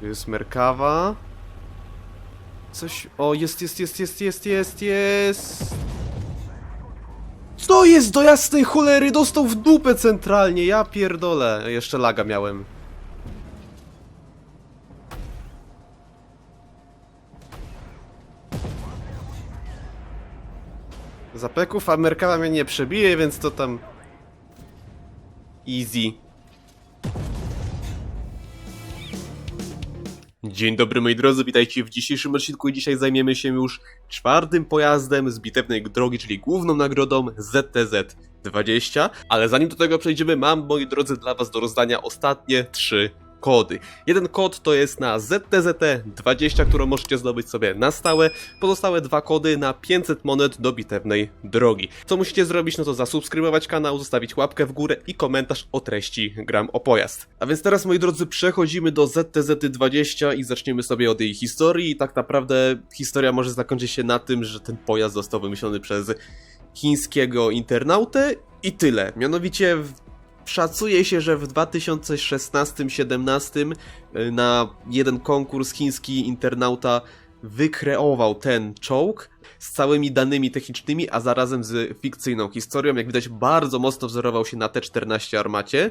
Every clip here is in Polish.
Tu jest Merkawa. Coś... O, jest, jest, jest, jest, jest, jest, jest! Co jest do jasnej cholery? Dostał w dupę centralnie, ja pierdolę. Jeszcze laga miałem. Zapeków, a Merkawa mnie nie przebije, więc to tam... Easy. Dzień dobry moi drodzy, witajcie w dzisiejszym odcinku i dzisiaj zajmiemy się już czwartym pojazdem z bitewnej drogi, czyli główną nagrodą ZTZ-20, ale zanim do tego przejdziemy, mam moi drodzy dla was do rozdania ostatnie trzy kody. Jeden kod to jest na ZTZT20, którą możecie zdobyć sobie na stałe, pozostałe dwa kody na 500 monet do bitewnej drogi. Co musicie zrobić, no to zasubskrybować kanał, zostawić łapkę w górę i komentarz o treści gram o pojazd. A więc teraz moi drodzy przechodzimy do ZTZ20 i zaczniemy sobie od jej historii i tak naprawdę historia może zakończyć się na tym, że ten pojazd został wymyślony przez chińskiego internautę i tyle. Mianowicie w Szacuje się, że w 2016-17 y, na jeden konkurs chiński internauta wykreował ten czołg z całymi danymi technicznymi, a zarazem z fikcyjną historią. Jak widać, bardzo mocno wzorował się na T-14 armacie.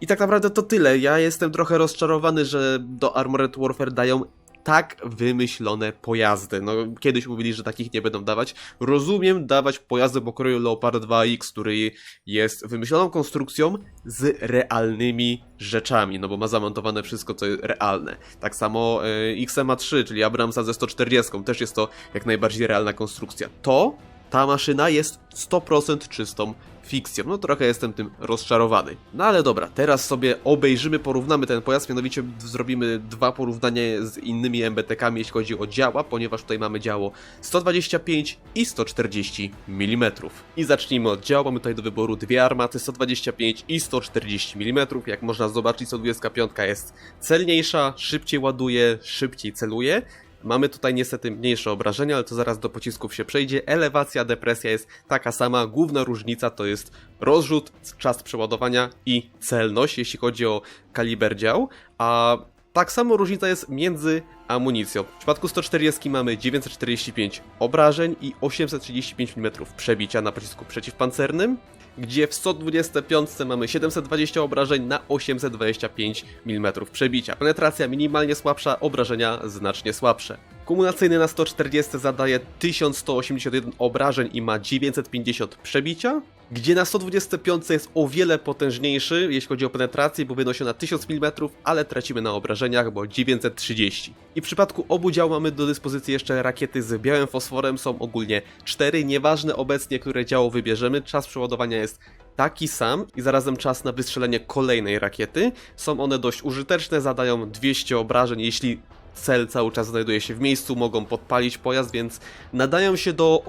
I tak naprawdę to tyle. Ja jestem trochę rozczarowany, że do Armored Warfare dają tak wymyślone pojazdy. No, kiedyś mówili, że takich nie będą dawać. Rozumiem dawać pojazdy pokroju Leopard 2X, który jest wymyśloną konstrukcją z realnymi rzeczami, no bo ma zamontowane wszystko, co jest realne. Tak samo e, XMA3, czyli Abramsa ze 140, też jest to jak najbardziej realna konstrukcja. To, ta maszyna jest 100% czystą fikcją. No trochę jestem tym rozczarowany. No ale dobra, teraz sobie obejrzymy, porównamy ten pojazd, mianowicie zrobimy dwa porównania z innymi MBTK-ami, jeśli chodzi o działa, ponieważ tutaj mamy działo 125 i 140 mm. I zacznijmy od działu, mamy tutaj do wyboru dwie armaty 125 i 140 mm. Jak można zobaczyć, 125 jest celniejsza, szybciej ładuje, szybciej celuje. Mamy tutaj niestety mniejsze obrażenia, ale to zaraz do pocisków się przejdzie. Elewacja, depresja jest taka sama. Główna różnica to jest rozrzut, czas przeładowania i celność, jeśli chodzi o kaliber dział. A tak samo różnica jest między amunicją. W przypadku 140 mamy 945 obrażeń i 835 mm przebicia na pocisku przeciwpancernym, gdzie w 125 mamy 720 obrażeń na 825 mm przebicia. Penetracja minimalnie słabsza, obrażenia znacznie słabsze. Kumulacyjny na 140 zadaje 1181 obrażeń i ma 950 przebicia, gdzie na 125 jest o wiele potężniejszy, jeśli chodzi o penetrację, bo wynosi na 1000 mm, ale tracimy na obrażeniach, bo 930. I w przypadku obu dział mamy do dyspozycji jeszcze rakiety z białym fosforem, są ogólnie 4, nieważne obecnie, które działo wybierzemy, czas przeładowania jest taki sam i zarazem czas na wystrzelenie kolejnej rakiety. Są one dość użyteczne, zadają 200 obrażeń, jeśli cel cały czas znajduje się w miejscu, mogą podpalić pojazd, więc nadają się do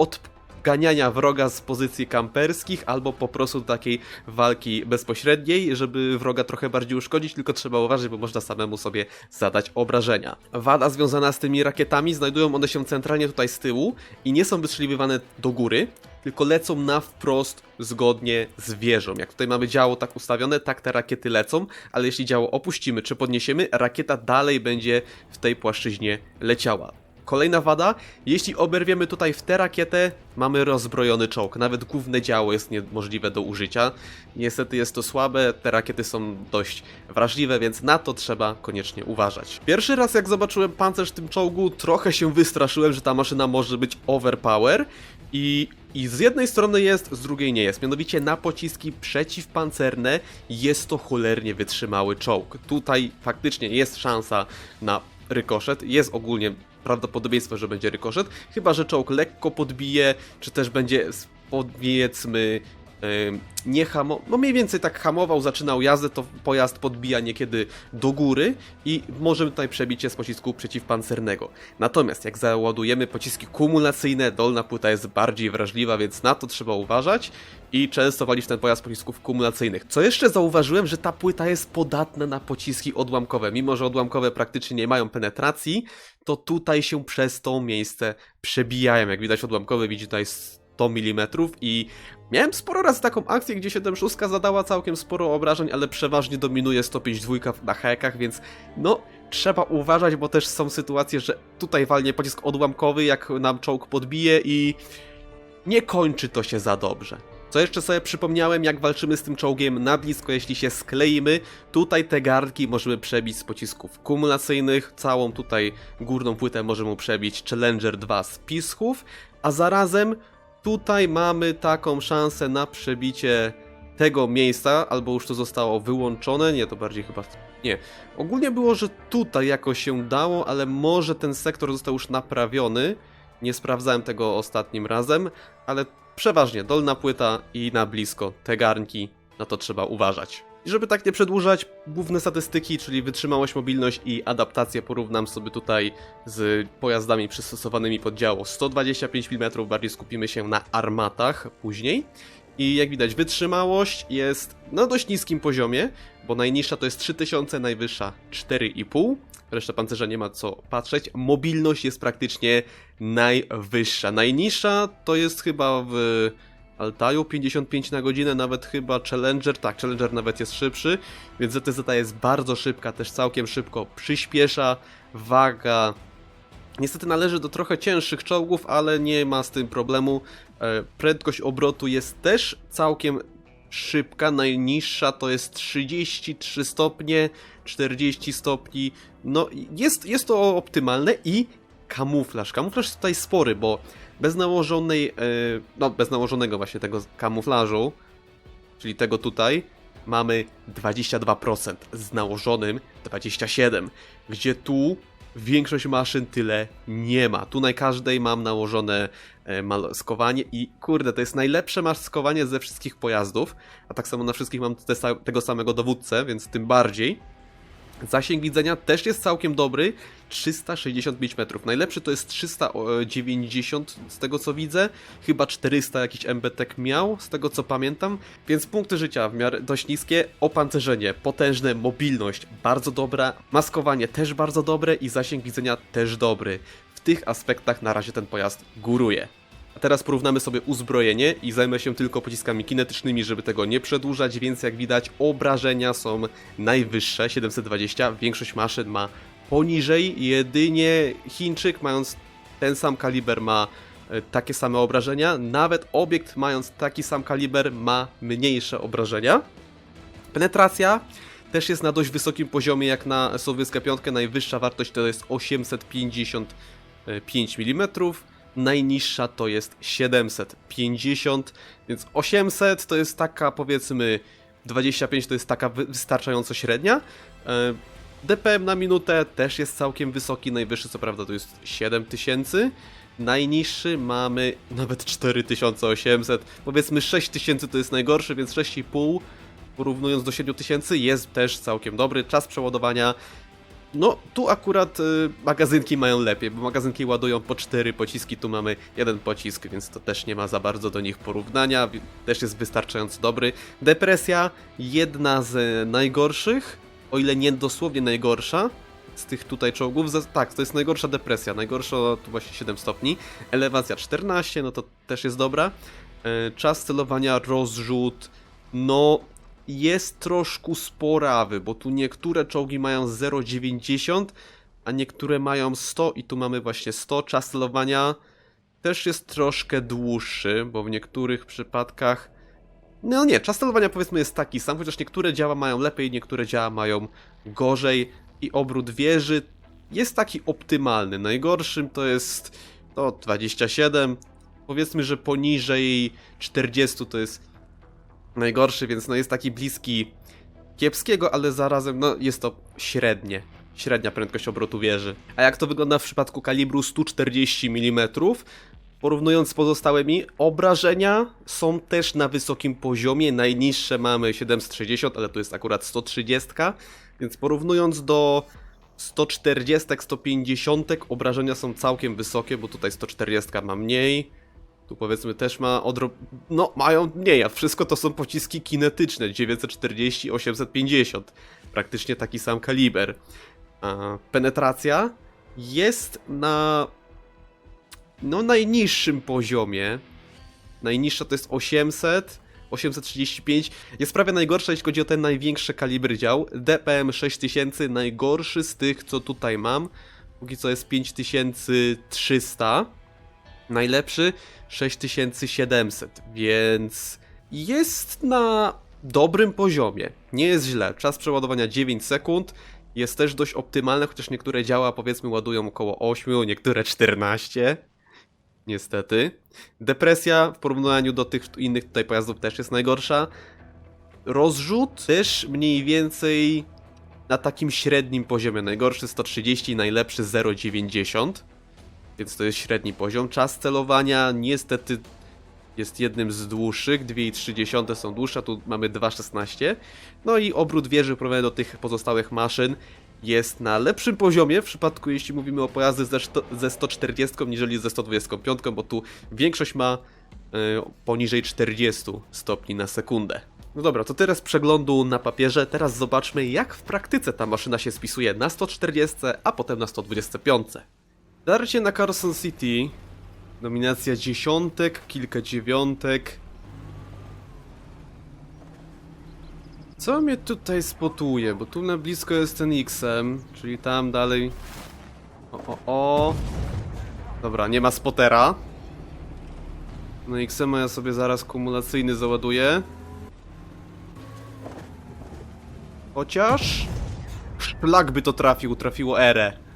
odganiania wroga z pozycji kamperskich albo po prostu takiej walki bezpośredniej, żeby wroga trochę bardziej uszkodzić, tylko trzeba uważać, bo można samemu sobie zadać obrażenia. Wada związana z tymi rakietami, znajdują one się centralnie tutaj z tyłu i nie są wystrzeliwywane do góry, tylko lecą na wprost zgodnie z wieżą. Jak tutaj mamy działo tak ustawione, tak te rakiety lecą, ale jeśli działo opuścimy czy podniesiemy, rakieta dalej będzie w tej płaszczyźnie leciała. Kolejna wada, jeśli oberwiemy tutaj w tę rakietę, mamy rozbrojony czołg. Nawet główne działo jest niemożliwe do użycia. Niestety jest to słabe, te rakiety są dość wrażliwe, więc na to trzeba koniecznie uważać. Pierwszy raz jak zobaczyłem pancerz w tym czołgu, trochę się wystraszyłem, że ta maszyna może być overpower i i z jednej strony jest, z drugiej nie jest. Mianowicie na pociski przeciwpancerne jest to cholernie wytrzymały czołg. Tutaj faktycznie jest szansa na rykoszet, jest ogólnie prawdopodobieństwo, że będzie rykoszet, chyba że czołg lekko podbije, czy też będzie powiedzmy nie hamo... no mniej więcej tak hamował, zaczynał jazdę, to pojazd podbija niekiedy do góry i możemy tutaj przebicie z pocisku przeciwpancernego. Natomiast jak załadujemy pociski kumulacyjne, dolna płyta jest bardziej wrażliwa, więc na to trzeba uważać i często walić ten pojazd pocisków kumulacyjnych. Co jeszcze zauważyłem, że ta płyta jest podatna na pociski odłamkowe. Mimo, że odłamkowe praktycznie nie mają penetracji, to tutaj się przez to miejsce przebijają. Jak widać odłamkowe widzi tutaj 100 mm i miałem sporo razy taką akcję, gdzie 7.6 zadała całkiem sporo obrażeń, ale przeważnie dominuje 105.2 na hekach, więc no trzeba uważać, bo też są sytuacje, że tutaj walnie pocisk odłamkowy, jak nam czołg podbije i nie kończy to się za dobrze. Co jeszcze sobie przypomniałem, jak walczymy z tym czołgiem na blisko, jeśli się skleimy, tutaj te gardki możemy przebić z pocisków kumulacyjnych, całą tutaj górną płytę możemy przebić Challenger 2 z pischów, a zarazem tutaj mamy taką szansę na przebicie tego miejsca, albo już to zostało wyłączone, nie, to bardziej chyba... Nie. Ogólnie było, że tutaj jakoś się dało, ale może ten sektor został już naprawiony, nie sprawdzałem tego ostatnim razem, ale przeważnie dolna płyta i na blisko te garnki, na to trzeba uważać. I żeby tak nie przedłużać, główne statystyki, czyli wytrzymałość, mobilność i adaptację porównam sobie tutaj z pojazdami przystosowanymi pod działo 125 mm, bardziej skupimy się na armatach później. I jak widać, wytrzymałość jest na dość niskim poziomie, bo najniższa to jest 3000, najwyższa 4,5. Reszta pancerza nie ma co patrzeć. Mobilność jest praktycznie najwyższa. Najniższa to jest chyba w Altaju 55 na godzinę, nawet chyba Challenger, tak, Challenger nawet jest szybszy, więc ZTZ jest bardzo szybka, też całkiem szybko przyspiesza, waga. Niestety należy do trochę cięższych czołgów, ale nie ma z tym problemu. E, Prędkość obrotu jest też całkiem szybka, najniższa to jest 33 stopnie, 40 stopni, no jest, jest to optymalne i kamuflaż. Kamuflaż tutaj spory, bo bez nałożonej, e, no bez nałożonego właśnie tego kamuflażu, czyli tego tutaj, mamy 22%, z nałożonym 27%, gdzie tu większość maszyn tyle nie ma. Tu na każdej mam nałożone e, maskowanie i kurde, to jest najlepsze maskowanie ze wszystkich pojazdów, a tak samo na wszystkich mam te, tego samego dowódcę, więc tym bardziej. Zasięg widzenia też jest całkiem dobry, 365 metrów. Najlepszy to jest 390 z tego co widzę, chyba 400 jakiś MBTek miał, z tego co pamiętam, więc punkty życia w miarę dość niskie, opancerzenie potężne, mobilność bardzo dobra, maskowanie też bardzo dobre i zasięg widzenia też dobry. W tych aspektach na razie ten pojazd góruje. Teraz porównamy sobie uzbrojenie i zajmę się tylko pociskami kinetycznymi, żeby tego nie przedłużać, więc jak widać obrażenia są najwyższe, 720, większość maszyn ma poniżej, jedynie Chińczyk mając ten sam kaliber ma e, takie same obrażenia, nawet obiekt mając taki sam kaliber ma mniejsze obrażenia. Penetracja też jest na dość wysokim poziomie jak na Sowiecka Piątkę, najwyższa wartość to jest 855 mm, najniższa to jest 750, więc 800 to jest taka powiedzmy 25 to jest taka wy- wystarczająco średnia. E, DPM na minutę też jest całkiem wysoki, najwyższy co prawda to jest 7000. Najniższy mamy nawet 4800, powiedzmy 6000 to jest najgorszy, więc 6,5 porównując do 7000 jest też całkiem dobry. Czas przeładowania no, tu akurat y, magazynki mają lepiej, bo magazynki ładują po cztery pociski, tu mamy jeden pocisk, więc to też nie ma za bardzo do nich porównania, też jest wystarczająco dobry. Depresja, jedna z najgorszych, o ile nie dosłownie najgorsza z tych tutaj czołgów. Tak, to jest najgorsza depresja, najgorsza to właśnie 7 stopni. Elewacja 14, no to też jest dobra. E, Czas celowania, rozrzut, no jest troszkę sporawy, bo tu niektóre czołgi mają 0,90, a niektóre mają 100 i tu mamy właśnie 100. Czas celowania też jest troszkę dłuższy, bo w niektórych przypadkach no nie, czas celowania powiedzmy jest taki sam, chociaż niektóre działa mają lepiej, niektóre działa mają gorzej i obrót wieży jest taki optymalny. Najgorszym to jest no 27, powiedzmy, że poniżej 40 to jest najgorszy, więc no jest taki bliski kiepskiego, ale zarazem no jest to średnie. Średnia prędkość obrotu wieży. A jak to wygląda w przypadku kalibru 140 mm? Porównując z pozostałymi, obrażenia są też na wysokim poziomie. Najniższe mamy 760, ale to jest akurat 130, więc porównując do 140, 150, obrażenia są całkiem wysokie, bo tutaj 140 ma mniej. Tu powiedzmy też ma odrob... No, mają mniej, a wszystko to są pociski kinetyczne. 940, 850. Praktycznie taki sam kaliber. A penetracja jest na... No, najniższym poziomie. Najniższa to jest 800, 835 jest prawie najgorsza, jeśli chodzi o ten największy kalibry dział. DPM 6000, najgorszy z tych, co tutaj mam. Póki co jest 5300. Najlepszy 6700, więc jest na dobrym poziomie. Nie jest źle. Czas przeładowania 9 sekund. Jest też dość optymalne, chociaż niektóre działa powiedzmy ładują około 8, niektóre 14. Niestety. Depresja w porównaniu do tych innych tutaj pojazdów też jest najgorsza. Rozrzut też mniej więcej na takim średnim poziomie. Najgorszy 130, najlepszy 0,90. Więc to jest średni poziom. Czas celowania niestety jest jednym z dłuższych. 2,3 są dłuższe, tu mamy 2,16. No i obrót wieży w porównaniu do tych pozostałych maszyn jest na lepszym poziomie w przypadku jeśli mówimy o pojazdy ze, ze 140 niżeli ze 125, bo tu większość ma e, poniżej 40 stopni na sekundę. No dobra, to teraz przeglądu na papierze. Teraz zobaczmy jak w praktyce ta maszyna się spisuje na 140, a potem na 125. Darcie na Carson City. Nominacja dziesiątek, kilka dziewiątek. Co mnie tutaj spotuje? Bo tu na blisko jest ten X-em, czyli tam dalej. O, o, o. Dobra, nie ma spotera. No X-em ja sobie zaraz kumulacyjny załaduję. Chociaż... Szlak by to trafił, trafiło erę.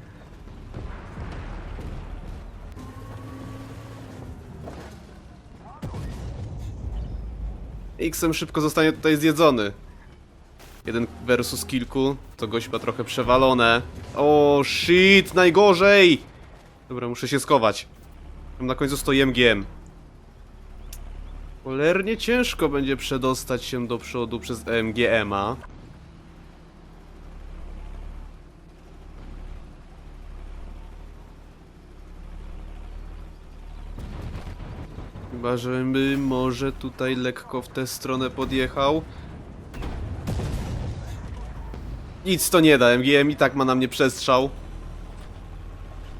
X-em szybko zostanie tutaj zjedzony. Jeden versus kilku, to gość ma trochę przewalone. O shit, najgorzej! Dobra, muszę się skować. Tam na końcu stoi MGM. Cholernie ciężko będzie przedostać się do przodu przez MGM-a. Chyba, żeby może tutaj lekko w tę stronę podjechał. Nic to nie da, MGM i tak ma na mnie przestrzał.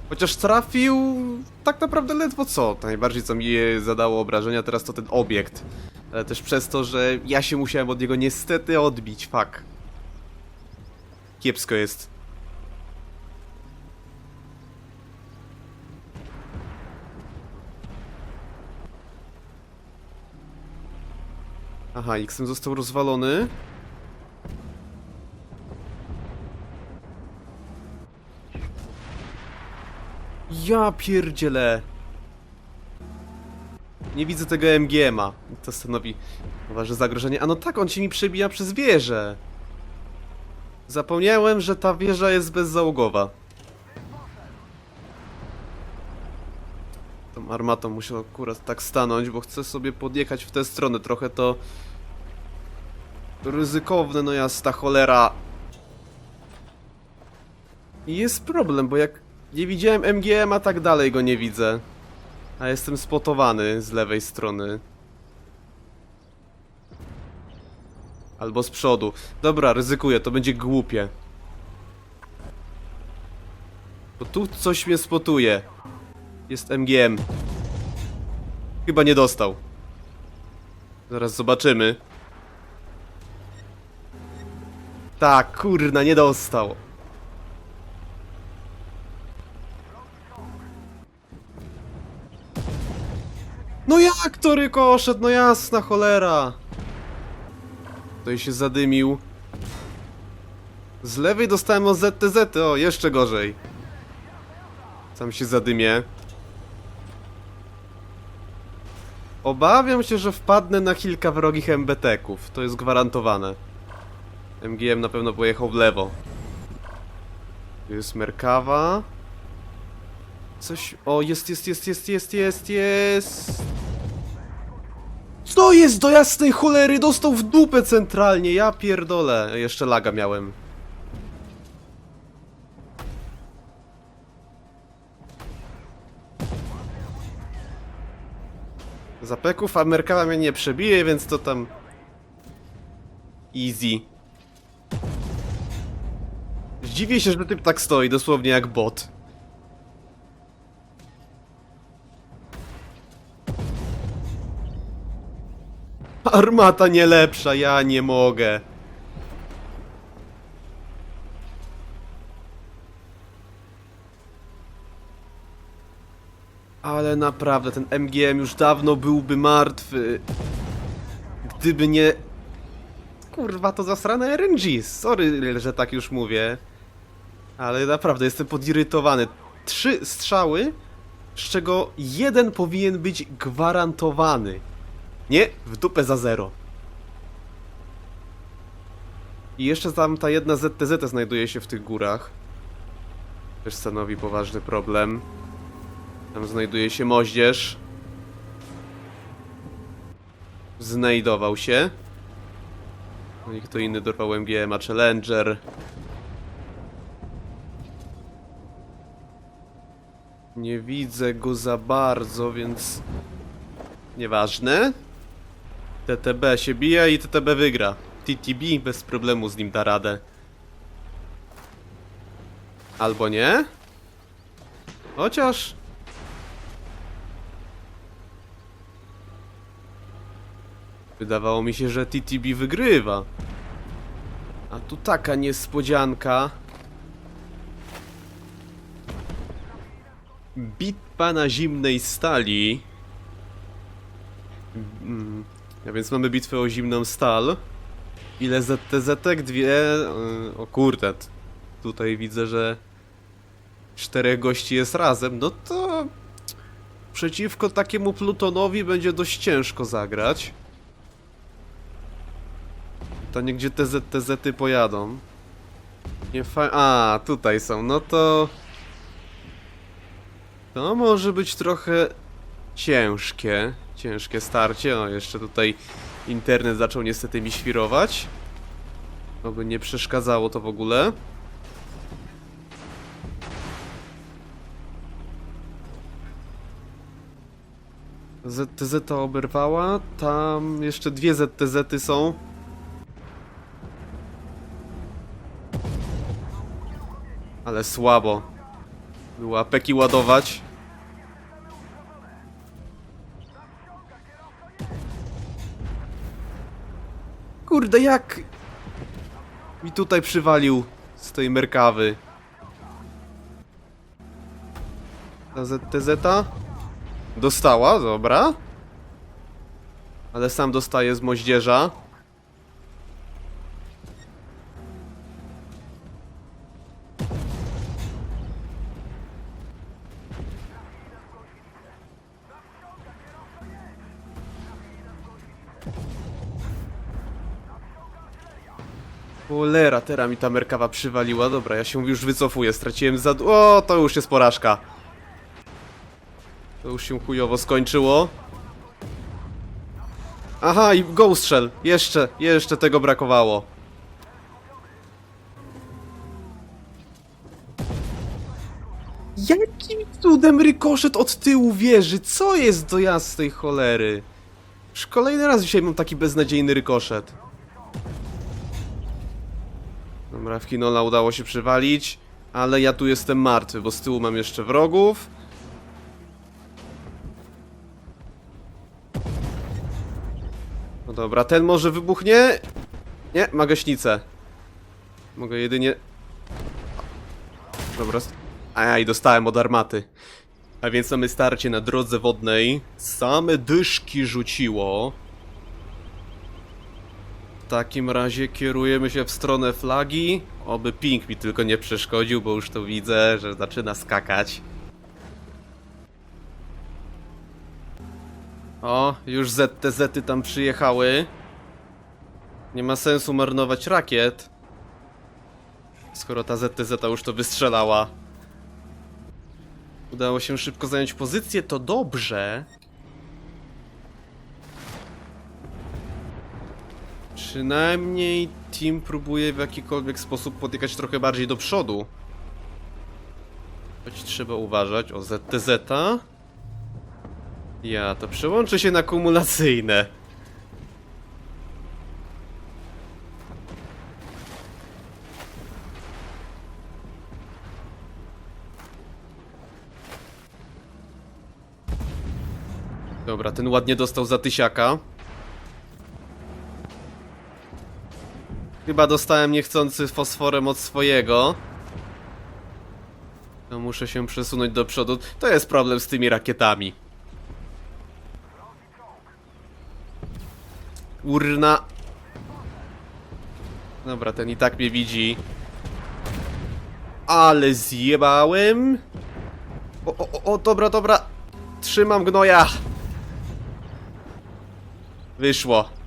Chociaż trafił tak naprawdę ledwo co. Najbardziej co mi zadało obrażenia teraz to ten obiekt. Ale też przez to, że ja się musiałem od niego niestety odbić, fuck. Kiepsko jest. Aha, X został rozwalony. Ja pierdzielę. Nie widzę tego MGM-a. To stanowi poważne zagrożenie. A no tak, on się mi przebija przez wieżę. Zapomniałem, że ta wieża jest bezzałogowa. Tą armatą musiał akurat tak stanąć, bo chcę sobie podjechać w tę stronę. Trochę to ryzykowne, no jasna cholera. I jest problem, bo jak nie widziałem MGM, a tak dalej go nie widzę. A jestem spotowany z lewej strony. Albo z przodu. Dobra, ryzykuję, to będzie głupie. Bo tu coś mnie spotuje. Jest MGM. Chyba nie dostał. Zaraz zobaczymy. Tak, kurna, nie dostał. No jak to rykoszet? No jasna cholera. Tutaj się zadymił. Z lewej dostałem o ZTZ, o jeszcze gorzej. Sam się zadymie. Obawiam się, że wpadnę na kilka wrogich MBT-ków. To jest gwarantowane. MGM na pewno pojechał w lewo. Tu jest Merkawa. Coś... O, jest, jest, jest, jest, jest, jest, jest... Co jest do jasnej cholery? Dostał w dupę centralnie, ja pierdolę. Jeszcze laga miałem. Zapeków, a Merkawa mnie nie przebije, więc to tam... Easy. Zdziwię się, że typ tak stoi, dosłownie jak bot. Armata nie lepsza, ja nie mogę. Ale naprawdę, ten MGM już dawno byłby martwy. Gdyby nie... Kurwa, to zasrane RNG. Sorry, że tak już mówię. Ale naprawdę, jestem podirytowany. Trzy strzały, z czego jeden powinien być gwarantowany. Nie, w dupę za zero. I jeszcze tam ta jedna ZTZ znajduje się w tych górach. Też stanowi poważny problem. Tam znajduje się moździerz. Znajdował się. No i kto inny dorwał MGM, a Challenger. Nie widzę go za bardzo, więc... Nieważne. TTB się bije i TTB wygra. TTB bez problemu z nim da radę. Albo nie? Chociaż... Wydawało mi się, że TTB wygrywa. A tu taka niespodzianka. Bitwa na zimnej stali. Mm, A więc mamy bitwę o zimną stal. Ile ZTZ-ek? Dwie? Yy, O kurde. Tutaj widzę, że czterech gości jest razem. No to przeciwko takiemu Plutonowi będzie dość ciężko zagrać. Pytanie, gdzie te ZTZ-y pojadą. Nie fa... A, tutaj są. No to... To może być trochę ciężkie. Ciężkie starcie. O, jeszcze tutaj internet zaczął niestety mi świrować. Oby nie przeszkadzało to w ogóle. ZTZ to oberwała. Tam jeszcze dwie ZTZ-y są. Ale słabo. Była peki ładować. Kurde, jak mi tutaj przywalił z tej merkawy. Ta ZTZ dostała, dobra. Ale sam dostaje z moździerza. Cholera, teraz mi ta merkawa przywaliła. Dobra, ja się już wycofuję. Straciłem za... O, to już jest porażka. To już się chujowo skończyło. Aha, i Ghost Shell. Jeszcze, jeszcze tego brakowało. Jakim cudem rykoszet od tyłu wieży? Co jest do jasnej cholery? Już kolejny raz dzisiaj mam taki beznadziejny rykoszet. Dobra, w Kinola udało się przywalić, ale ja tu jestem martwy, bo z tyłu mam jeszcze wrogów. No dobra, ten może wybuchnie? Nie, ma gaśnicę. Mogę jedynie... Dobra, s- a i dostałem od armaty. A więc mamy starcie na drodze wodnej. Same dyszki rzuciło. Takim razie kierujemy się w stronę flagi. Oby ping mi tylko nie przeszkodził, bo już to widzę, że zaczyna skakać. O, już ZTZ-y tam przyjechały. Nie ma sensu marnować rakiet. Skoro ta ZTZ już to wystrzelała. Udało się szybko zająć pozycję, to dobrze. Przynajmniej team próbuje w jakikolwiek sposób podjechać trochę bardziej do przodu. Choć trzeba uważać o ZTZ. -a. Ja to przełączę się na kumulacyjne. Dobra, ten ładnie dostał za tysiaka. Chyba dostałem niechcący fosforem od swojego. To muszę się przesunąć do przodu. To jest problem z tymi rakietami. Urna. Dobra, ten i tak mnie widzi. Ale zjebałem. O, o, o, o, dobra, dobra. Trzymam gnoja. Wyszło.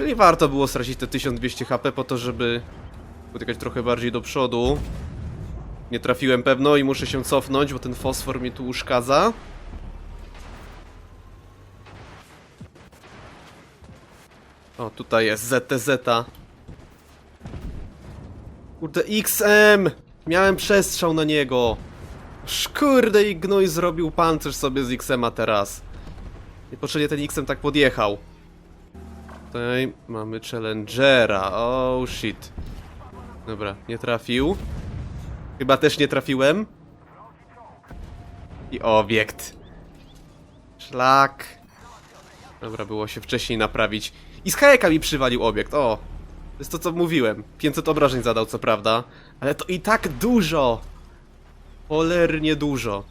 Czyli warto było stracić te 1200 HP po to, żeby potykać trochę bardziej do przodu. Nie trafiłem pewno i muszę się cofnąć, bo ten fosfor mnie tu uszkadza. O, tutaj jest ZTZ. Kurde, XM! Miałem przestrzał na niego. Szkurde i gnój zrobił pancerz sobie z XM-a teraz. Niepotrzebnie ten XM tak podjechał. Tutaj mamy Challengera. Oh shit. Dobra, nie trafił. Chyba też nie trafiłem. I obiekt. Szlak. Dobra, było się wcześniej naprawić. I z hajeka mi przywalił obiekt, o. To jest to, co mówiłem. 500 obrażeń zadał, co prawda. Ale to i tak dużo. Cholernie dużo.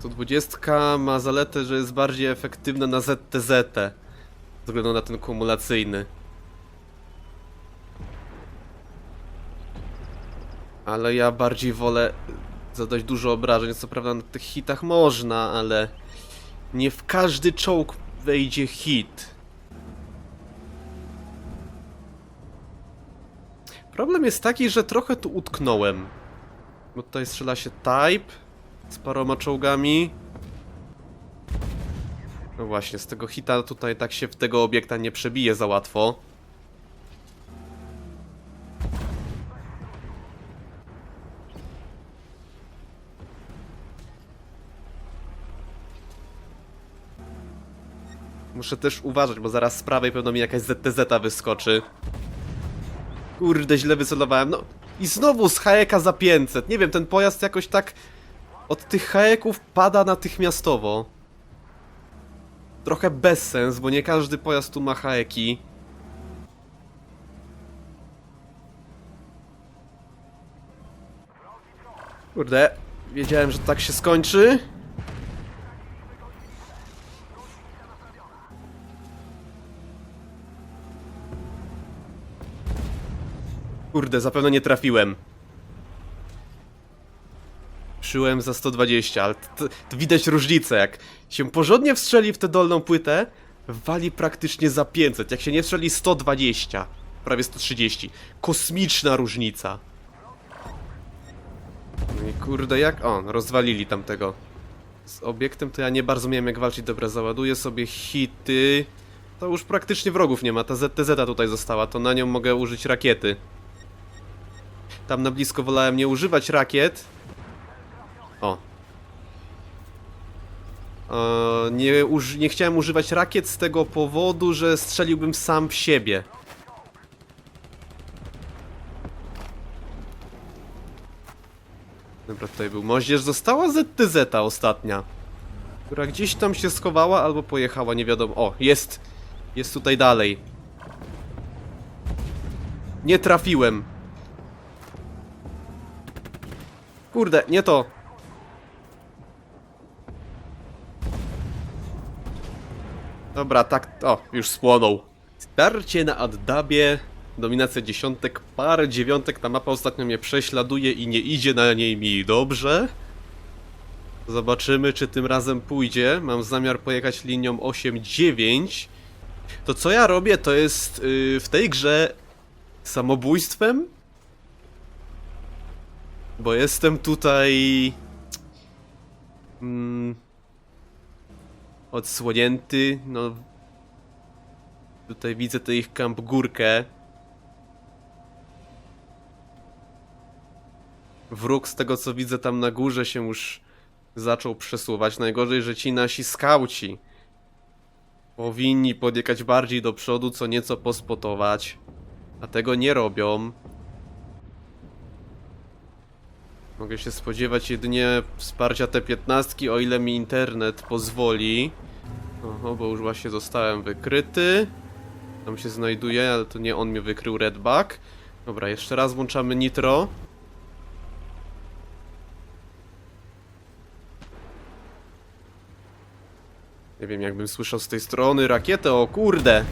120 ma zaletę, że jest bardziej efektywna na ZTZ. Ze względu na ten kumulacyjny. Ale ja bardziej wolę zadać dużo obrażeń. Co prawda na tych hitach można, ale nie w każdy czołg wejdzie hit. Problem jest taki, że trochę tu utknąłem. Bo tutaj strzela się Type z paroma czołgami. No właśnie, z tego hita tutaj tak się w tego obiekta nie przebije za łatwo. Muszę też uważać, bo zaraz z prawej pewno mi jakaś ZTZ wyskoczy. Kurde, źle wycelowałem. No i znowu z haeka za 500. Nie wiem, ten pojazd jakoś tak od tych haeków pada natychmiastowo. Trochę bez sens, bo nie każdy pojazd tu ma haeki. Kurde, wiedziałem, że tak się skończy. Kurde, zapewne nie trafiłem. Szyłem za 120, ale to, to widać różnicę. Jak się porządnie wstrzeli w tę dolną płytę, wali praktycznie za 500. Jak się nie wstrzeli 120, prawie 130. Kosmiczna różnica. No i kurde, jak on, rozwalili tamtego. Z obiektem to ja nie bardzo miałem jak walczyć. Dobra, załaduję sobie hity. To już praktycznie wrogów nie ma. Ta ZTZ tutaj została, to na nią mogę użyć rakiety. Tam na blisko wolałem nie używać rakiet. O. E, nie, uż nie chciałem używać rakiet z tego powodu, że strzeliłbym sam w siebie. Dobra, tutaj był moździerz. Została ZTZ ostatnia. Która gdzieś tam się schowała albo pojechała, nie wiadomo. O, jest. Jest tutaj dalej. Nie trafiłem. Kurde, nie to. Dobra, tak. O, już spłonął. Starcie na Addabie. Dominacja dziesiątek, parę dziewiątek. Ta mapa ostatnio mnie prześladuje i nie idzie na niej mi dobrze. Zobaczymy, czy tym razem pójdzie. Mam zamiar pojechać linią 8-9. To co ja robię, to jest yy, w tej grze samobójstwem, bo jestem tutaj. Mm, odsłonięty. No. Tutaj widzę tę ich kamp górkę. Wróg z tego co widzę tam na górze się już zaczął przesuwać. Najgorzej, że ci nasi skauci powinni podjechać bardziej do przodu, co nieco pospotować. A tego nie robią. Mogę się spodziewać jedynie wsparcia T15, o ile mi internet pozwoli. Oho, bo już właśnie zostałem wykryty. Tam się znajduje, ale to nie on mnie wykrył, Redback. Dobra, jeszcze raz włączamy nitro. Nie wiem, jakbym słyszał z tej strony rakietę, o kurde!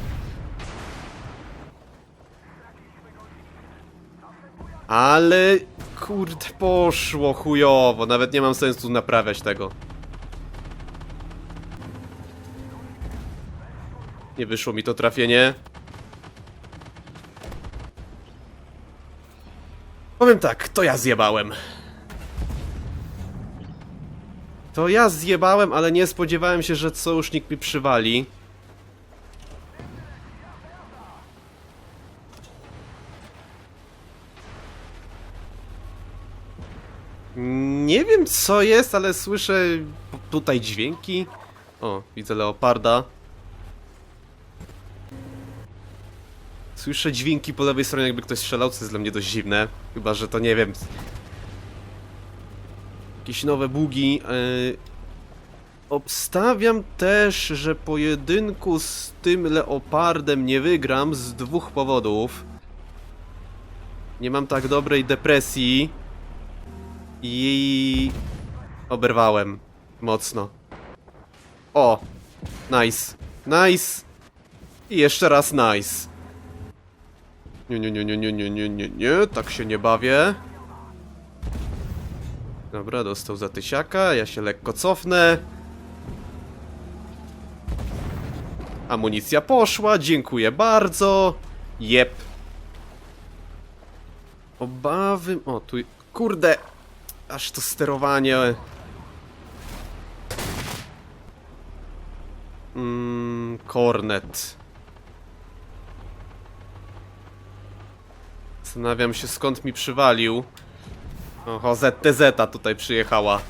Ale kurde poszło chujowo, nawet nie mam sensu naprawiać tego. Nie wyszło mi to trafienie. Powiem tak, to ja zjebałem. To ja zjebałem, ale nie spodziewałem się, że sojusznik mi przywali. Nie wiem co jest, ale słyszę tutaj dźwięki. O, widzę leoparda. Słyszę dźwięki po lewej stronie, jakby ktoś strzelał, co jest dla mnie dość dziwne. Chyba, że to nie wiem. Jakieś nowe bugi. Yy... Obstawiam też, że pojedynku z tym leopardem nie wygram z dwóch powodów. Nie mam tak dobrej depresji. I oberwałem mocno. O! Nice. Nice! I jeszcze raz nice. Nie, nie, nie, nie, nie, nie, nie, nie, nie, tak się nie bawię. Dobra, dostał za tysiaka, ja się lekko cofnę. Amunicja poszła, dziękuję bardzo. Jep. Obawy... O, tu... Kurde! Aż to sterowanie... Mmm... Kornet. Zastanawiam się skąd mi przywalił. Oho, ZTZ tutaj przyjechała.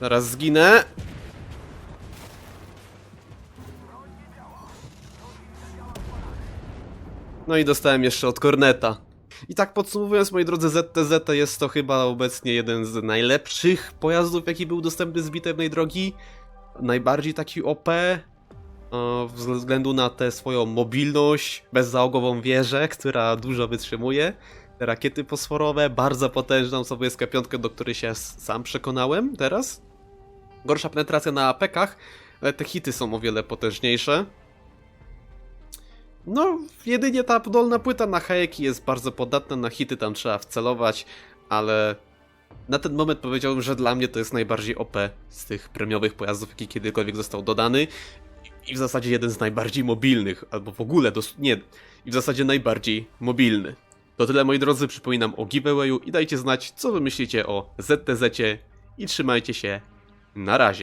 Zaraz zginę. No i dostałem jeszcze od Korneta. I tak podsumowując, moi drodzy, ZTZ jest to chyba obecnie jeden z najlepszych pojazdów, jaki był dostępny z bitewnej drogi. Najbardziej taki OP, ze względu na tę swoją mobilność, bezzałogową wieżę, która dużo wytrzymuje. Te rakiety fosforowe, bardzo potężną sobie SK5, do której się sam przekonałem teraz. Gorsza penetracja na apekach, ale te hity są o wiele potężniejsze. No, jedynie ta dolna płyta na hejeki jest bardzo podatna na hity, tam trzeba wcelować, ale na ten moment powiedziałbym, że dla mnie to jest najbardziej OP z tych premiowych pojazdów, jaki kiedykolwiek został dodany i w zasadzie jeden z najbardziej mobilnych, albo w ogóle, dos- nie, i w zasadzie najbardziej mobilny. To tyle moi drodzy, przypominam o giveawayu i dajcie znać, co wy myślicie o ZTZ i trzymajcie się, na razie.